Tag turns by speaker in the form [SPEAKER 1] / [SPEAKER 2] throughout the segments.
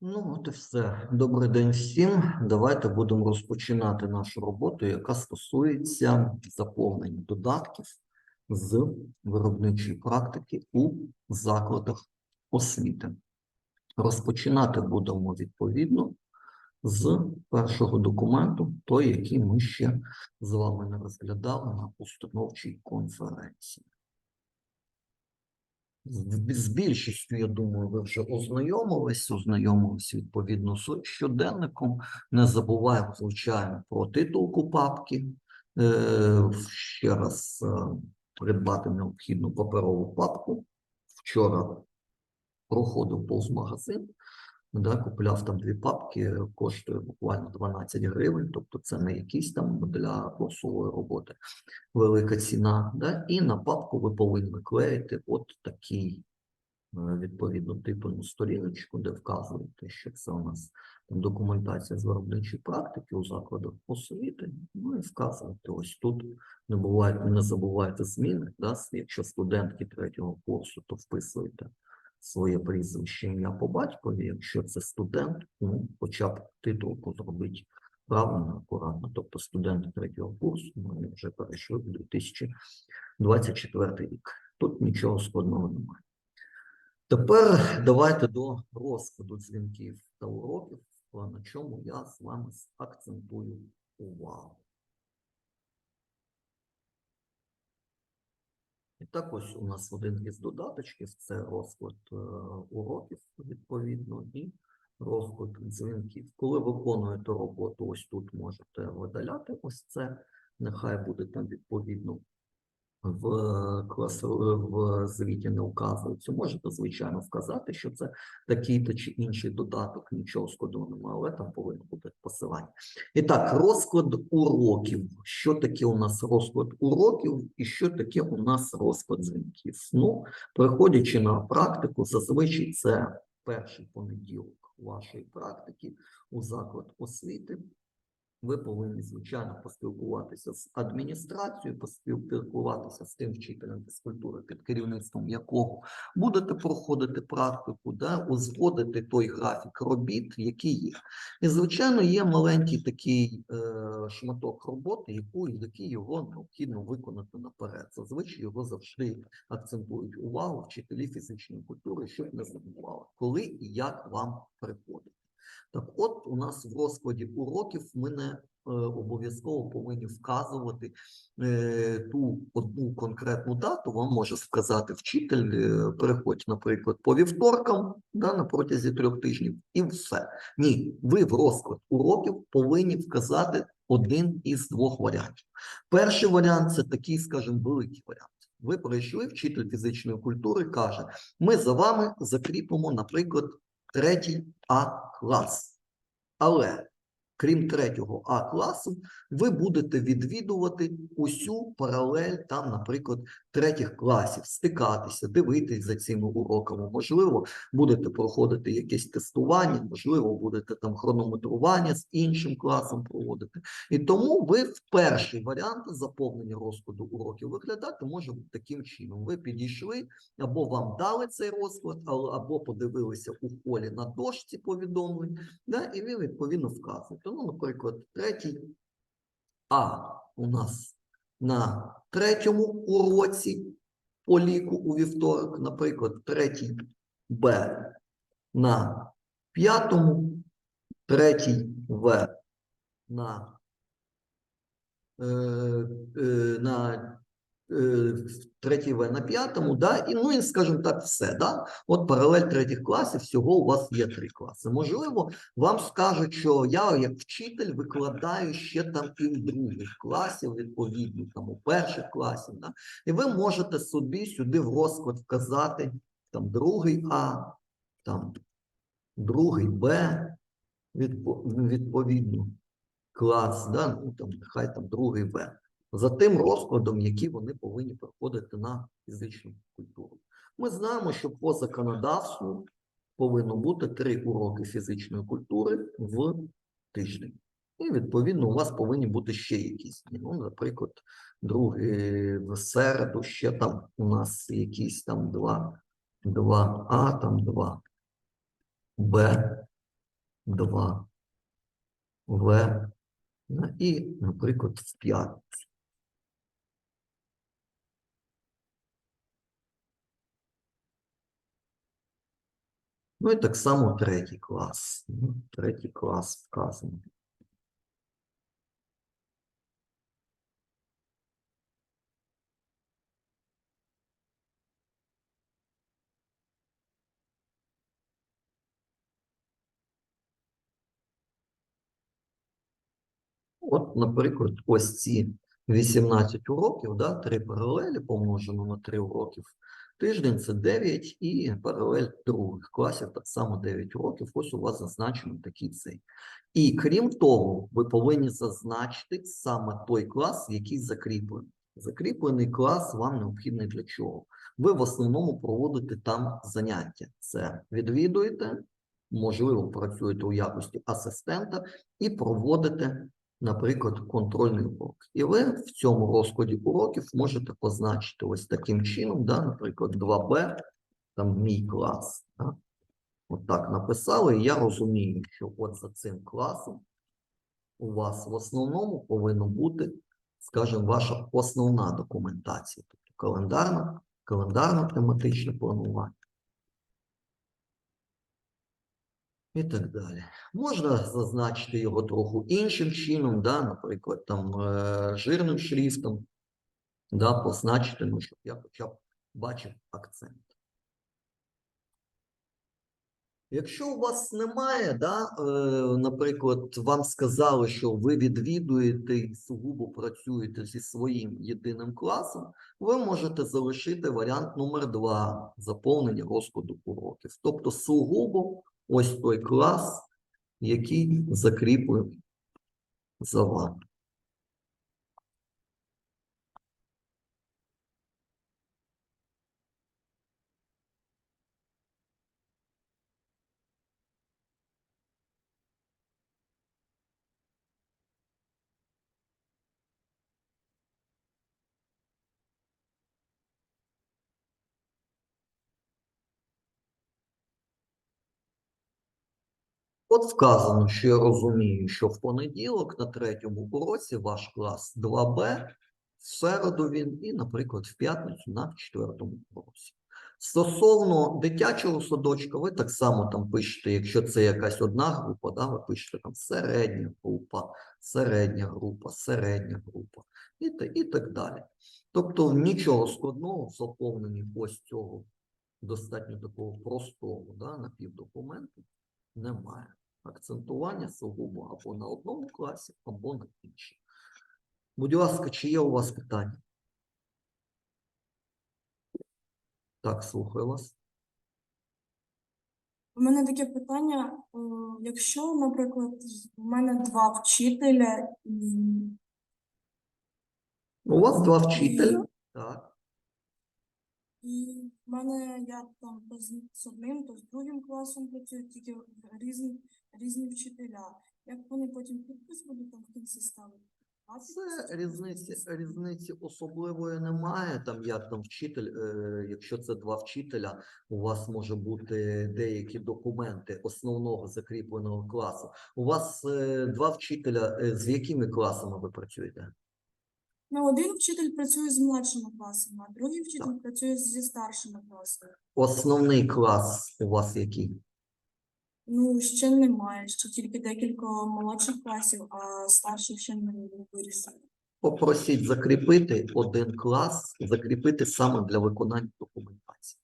[SPEAKER 1] Ну, от і все. Добрий день всім. Давайте будемо розпочинати нашу роботу, яка стосується заповнення додатків з виробничої практики у закладах освіти. Розпочинати будемо відповідно з першого документу, той, який ми ще з вами не розглядали на установчій конференції. З більшістю, я думаю, ви вже ознайомились, ознайомились відповідно з щоденником. Не забуваємо, звичайно, про титулку папки. Е, Ще раз е, придбати необхідну паперову папку. Вчора проходив повз магазин, да, купляв там дві папки, коштує буквально 12 гривень, тобто це не якісь там для курсової роботи велика ціна. Да? І на папку ви повинні клеїти от такий е, відповідно типу сторіночку, де вказуєте, що це у нас там документація з виробничої практики у закладах освіти. Ну і вказуєте ось тут. Не буває, не забувайте зміни. Да? Якщо студентки третього курсу, то вписуєте своє прізвище ім'я по батькові. Якщо це студент, ну хоча б титулку зробіть правильно, акуратно. Тобто студенти третього курсу ми вже перейшли в 2024 рік. Тут нічого складного немає. Тепер давайте до розкладу дзвінків та уроків, на чому я з вами акцентую увагу. І так ось у нас один із додаточків це розклад е, уроків, відповідно, і розклад дзвінків. Коли виконуєте роботу, ось тут можете видаляти ось це. Нехай буде там відповідно в клас в звіті не вказується. Можете, звичайно, вказати, що це такий-то чи інший додаток, нічого складного але там повинно бути посилання. І так, розклад уроків. Що таке у нас розклад уроків і що таке у нас розклад дзвінків? Ну, приходячи на практику, зазвичай це перший понеділок вашої практики у заклад освіти. Ви повинні, звичайно, поспілкуватися з адміністрацією, поспілкуватися з тим вчителем фізкультури, під керівництвом якого будете проходити практику, да, узгодити той графік робіт, який є. І, звичайно, є маленький такий е, шматок роботи, яку, який його необхідно виконати наперед. Зазвичай його завжди акцентують увагу вчителі фізичної культури, щоб не забували, коли і як вам приходить. Так от у нас в розкладі уроків ми не е, обов'язково повинні вказувати е, ту одну конкретну дату. Вам може сказати вчитель, е, переходь, наприклад, по вівторкам да, на протязі трьох тижнів, і все. Ні, ви в розклад уроків повинні вказати один із двох варіантів. Перший варіант це такий, скажімо, великий варіант. Ви прийшли, вчитель фізичної культури каже: ми за вами закріпимо, наприклад, третій А клас. Але крім третього А класу, ви будете відвідувати усю паралель там, наприклад, третіх класів, стикатися, дивитись за цими уроками. Можливо, будете проходити якесь тестування, можливо, будете там хронометрування з іншим класом проводити. І тому ви в перший варіант заповнення розкладу уроків виглядати може таким чином. Ви підійшли, або вам дали цей розклад, або подивилися у холі на дошці повідомлень, да, і ви відповідно вказуєте. Ну, наприклад, третій А у нас на третьому уроці по ліку у вівторок, наприклад, третій Б на п'ятому, третій В на, е, е, на третій В на п'ятому, да, і ну і скажімо так, все. Да? От паралель третіх класів, всього у вас є три класи. Можливо, вам скажуть, що я, як вчитель, викладаю ще там і в других класів, відповідно, там у перших класів. Да? І ви можете собі сюди в розклад вказати там другий А, там другий Б, відпо- відповідно, клас, да? ну там нехай там другий В за тим розкладом, який вони повинні проходити на фізичну культуру. Ми знаємо, що по законодавству повинно бути три уроки фізичної культури в тиждень. І, відповідно, у вас повинні бути ще якісь дні. Ну, наприклад, другий в середу ще там у нас якісь там два, два А, там два Б, 2 В і, наприклад, в п'ятницю. Ну і так само третій клас. Ну, Третій клас вказаний. От, наприклад, ось ці 18 уроків, да, 3 паралелі помножено на 3 уроків. Тиждень це 9 і паралель других класів так само 9 уроків. Ось у вас зазначено такий цей. І крім того, ви повинні зазначити саме той клас, який закріплений. Закріплений клас вам необхідний для чого? Ви в основному проводите там заняття. Це відвідуєте, можливо, працюєте у якості асистента і проводите наприклад, контрольний урок. І ви в цьому розкладі уроків можете позначити ось таким чином, да, наприклад, 2Б, там мій клас. Да? От так написали, і я розумію, що от за цим класом у вас в основному повинно бути, скажімо, ваша основна документація, тобто календарна, календарно-тематичне планування. І так далі. Можна зазначити його трохи іншим чином, да, наприклад, там е, жирним шрифтом, да, позначити, ну, щоб я хоча б бачив акцент. Якщо у вас немає, да, е, наприклад, вам сказали, що ви відвідуєте і сугубо працюєте зі своїм єдиним класом, ви можете залишити варіант номер 2 заповнення розкладу уроків. Тобто сугубо ось той клас, який закріплений за вами. От вказано, що я розумію, що в понеділок на третьому уроці ваш клас 2Б, в середу він і, наприклад, в п'ятницю на четвертому уроці. Стосовно дитячого садочка, ви так само там пишете, якщо це якась одна група, да, ви пишете там середня група, середня група, середня група і, і так далі. Тобто нічого складного в заповненні ось цього достатньо такого простого да, напівдокументу немає. Акцентування сугубо або на одному класі, або на іншому. Будь ласка, чи є у вас питання? Так, слухаю вас.
[SPEAKER 2] У мене таке питання. е, Якщо, наприклад, в мене два вчителя і
[SPEAKER 1] У вас два вчителя. Так.
[SPEAKER 2] І в мене я там то з одним, то з другим класом працюю, тільки різні, різні вчителя. Як вони потім підпис будуть там в кінці ставити?
[SPEAKER 1] Це різниці, різниці особливої немає. Там як там вчитель, е, якщо це два вчителя, у вас може бути деякі документи основного закріпленого класу. У вас е, два вчителя, е, з якими класами ви працюєте?
[SPEAKER 2] Ну, один вчитель працює з младшими класами, а другий вчитель працює зі старшими класами.
[SPEAKER 1] Основний клас у вас який?
[SPEAKER 2] Ну, ще немає, ще тільки декілька молодших класів, а старших ще не вирішили.
[SPEAKER 1] Попросіть закріпити один клас, закріпити саме для виконання документації.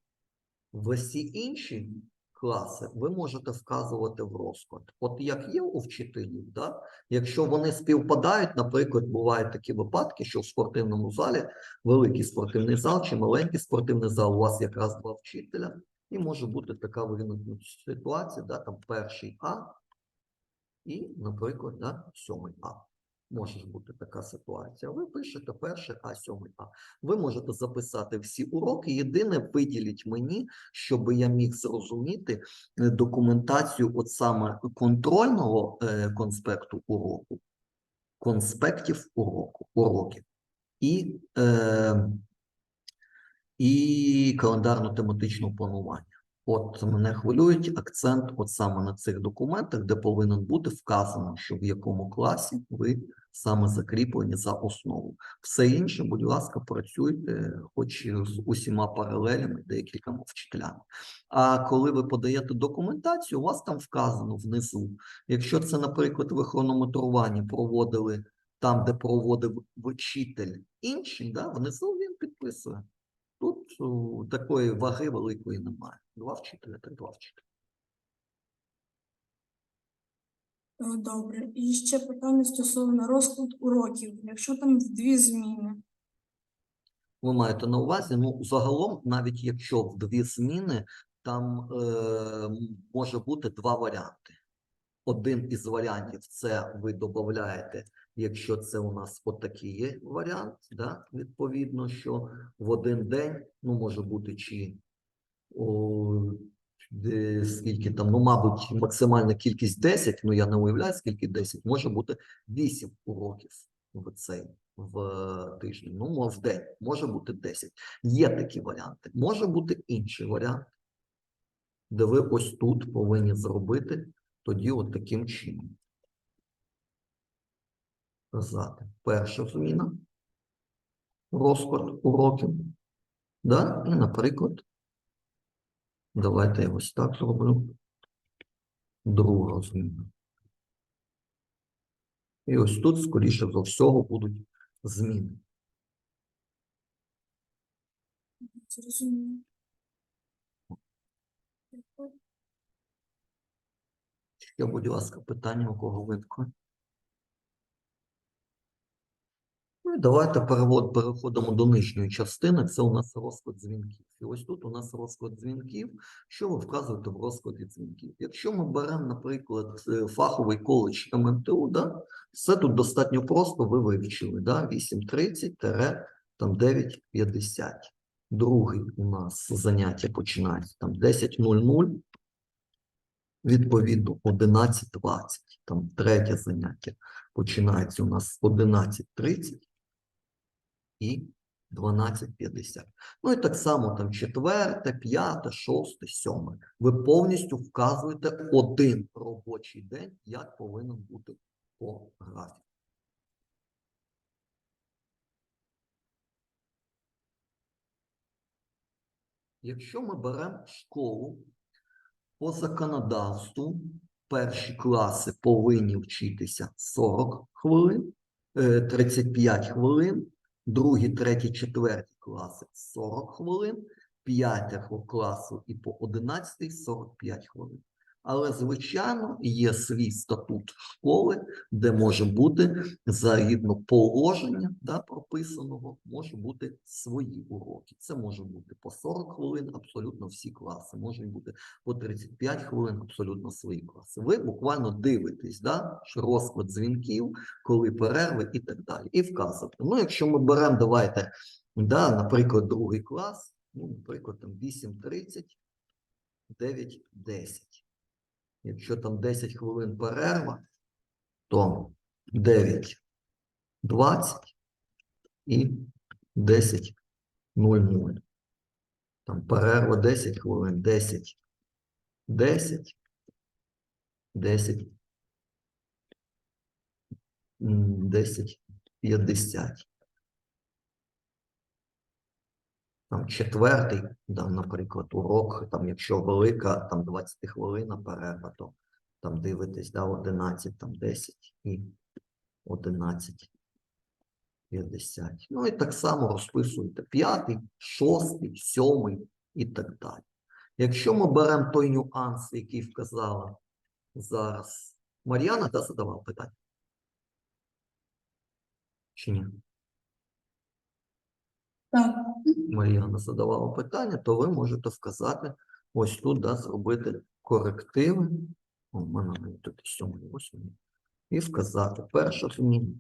[SPEAKER 1] Всі інші класи ви можете вказувати в розклад. От як є у вчителів, да? якщо вони співпадають, наприклад, бувають такі випадки, що в спортивному залі великий спортивний зал чи маленький спортивний зал, у вас якраз два вчителя, і може бути така виникнути ситуація, да? там перший А і, наприклад, да, сьомий А. Може бути така ситуація. Ви пишете перше А, сьомий А. Ви можете записати всі уроки. Єдине, виділіть мені, щоб я міг зрозуміти е, документацію от саме контрольного е, конспекту уроку, конспектів уроку, уроків і, е, і календарно-тематичного планування. От мене хвилюють акцент от саме на цих документах, де повинен бути вказано, що в якому класі ви саме закріплені за основу. Все інше, будь ласка, працюйте хоч з усіма паралелями, декількома вчителями. А коли ви подаєте документацію, у вас там вказано внизу. Якщо це, наприклад, ви хронометрування проводили там, де проводив вчитель інший, да, внизу він підписує. Тут такої ваги великої немає. Два вчителя, так два вчителя.
[SPEAKER 2] Добре. І ще питання стосовно розклад уроків. Якщо там в дві зміни,
[SPEAKER 1] Ви маєте на увазі, ну, загалом, навіть якщо в дві зміни, там е, може бути два варіанти. Один із варіантів це ви додаєте, якщо це у нас отакий є варіант, да, відповідно, що в один день, ну, може бути чи о, де, скільки там, ну, мабуть, максимальна кількість 10, ну я не уявляю, скільки 10, може бути 8 уроків в цей в тиждень. Ну, в день, може бути 10. Є такі варіанти. Може бути інший варіант, де ви ось тут повинні зробити тоді от таким чином. Казати. Перша зміна. Розклад уроків. Да? І, наприклад, давайте я ось так зроблю. Друга зміна. І ось тут, скоріше за всього, будуть зміни.
[SPEAKER 2] зрозуміло.
[SPEAKER 1] Ще, будь ласка, питання у кого виникли? Ну і давайте перевод, переходимо до нижньої частини. Це у нас розклад дзвінків. І ось тут у нас розклад дзвінків. Що ви вказуєте в розкладі дзвінків? Якщо ми беремо, наприклад, е, фаховий коледж МНТУ, да, все тут достатньо просто, ви вивчили, да, 8.30 там 9.50. Другий у нас заняття починається там 10.00, відповідно 11.20. Там третє заняття починається у нас з 11.30 і 12.50. Ну і так само там четверте, п'яте, шосте, сьоме. Ви повністю вказуєте один робочий день, як повинен бути по графіку. Якщо ми беремо школу по законодавству, перші класи повинні вчитися 40 хвилин, е, 35 хвилин, другі, треті, четверті класи 40 хвилин, п'ятого класу і по 11 45 хвилин. Але, звичайно, є свій статут школи, де може бути згідно положення да, прописаного, може бути свої уроки. Це може бути по 40 хвилин, абсолютно всі класи, може бути по 35 хвилин, абсолютно свої класи. Ви буквально дивитесь, да, розклад дзвінків, коли перерви і так далі. І вказуєте. Ну, якщо ми беремо, давайте, да, наприклад, другий клас, ну, наприклад, там 8.30, 9.10. Якщо там 10 хвилин перерва, то 9.20 і 10.00. Там перерва 10 хвилин, 10, 10, 10, м, 10, 50. Там четвертий, там, наприклад, урок, там, якщо велика, там 20 хвилина перерва, то там дивитесь, да, 11, там 10 і 11, 50. Ну і так само розписуєте п'ятий, шостий, сьомий і так далі. Якщо ми беремо той нюанс, який вказала зараз Мар'яна, да, задавала питання? Чи ні?
[SPEAKER 2] Так,
[SPEAKER 1] Мар'яна задавала питання, то ви можете вказати ось тут, да, зробити корективи. О, в мене навіть тут і сьомий, восьмий. І вказати перша зміна.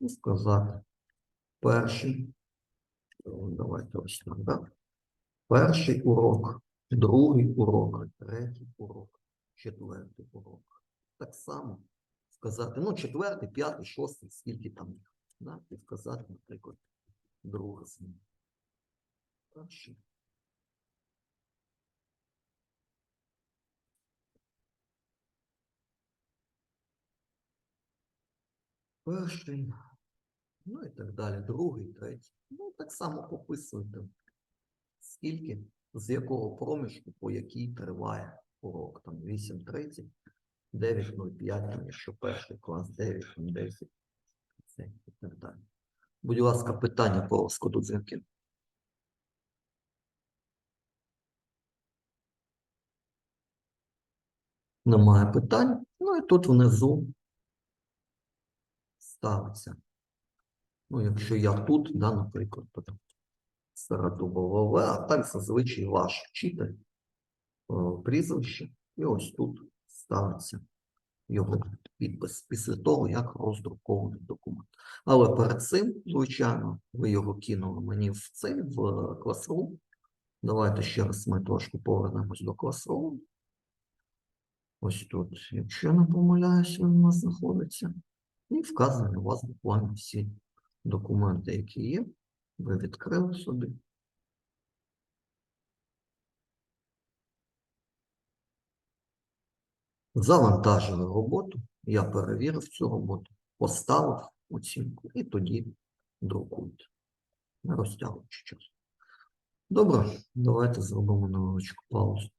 [SPEAKER 1] І вказати перший. Давайте ось так, да? Перший урок, другий урок, третій урок, четвертий урок. Так само вказати, ну, четвертий, п'ятий, шостий, скільки там їх. Да? І вказати, наприклад, друга зміна. Перша. Перший, ну і так далі, другий, третій. Ну, так само пописуйте, скільки, з якого проміжку, по якій триває урок. Там 8.30, 9.05, там, якщо перший клас, 9.10 і так далі. Будь ласка, питання по розкладу дзвінків. Немає питань. Ну і тут внизу ставиться. Ну, якщо я тут, да, наприклад, то там а так зазвичай ваш вчитель, е, прізвище, і ось тут ставиться його підпис після того, як роздрукований документ. Але перед цим, звичайно, ви його кинули мені в цей в Classroom. Давайте ще раз ми трошки повернемось до Classroom. Ось тут, якщо не помиляюсь, він у нас знаходиться. І вказані у вас буквально всі документи, які є. Ви відкрили собі. Завантажили роботу, я перевірив цю роботу, поставив оцінку і тоді друкуйте. Не розтягуючи час. Добре, давайте зробимо невеличку паузу.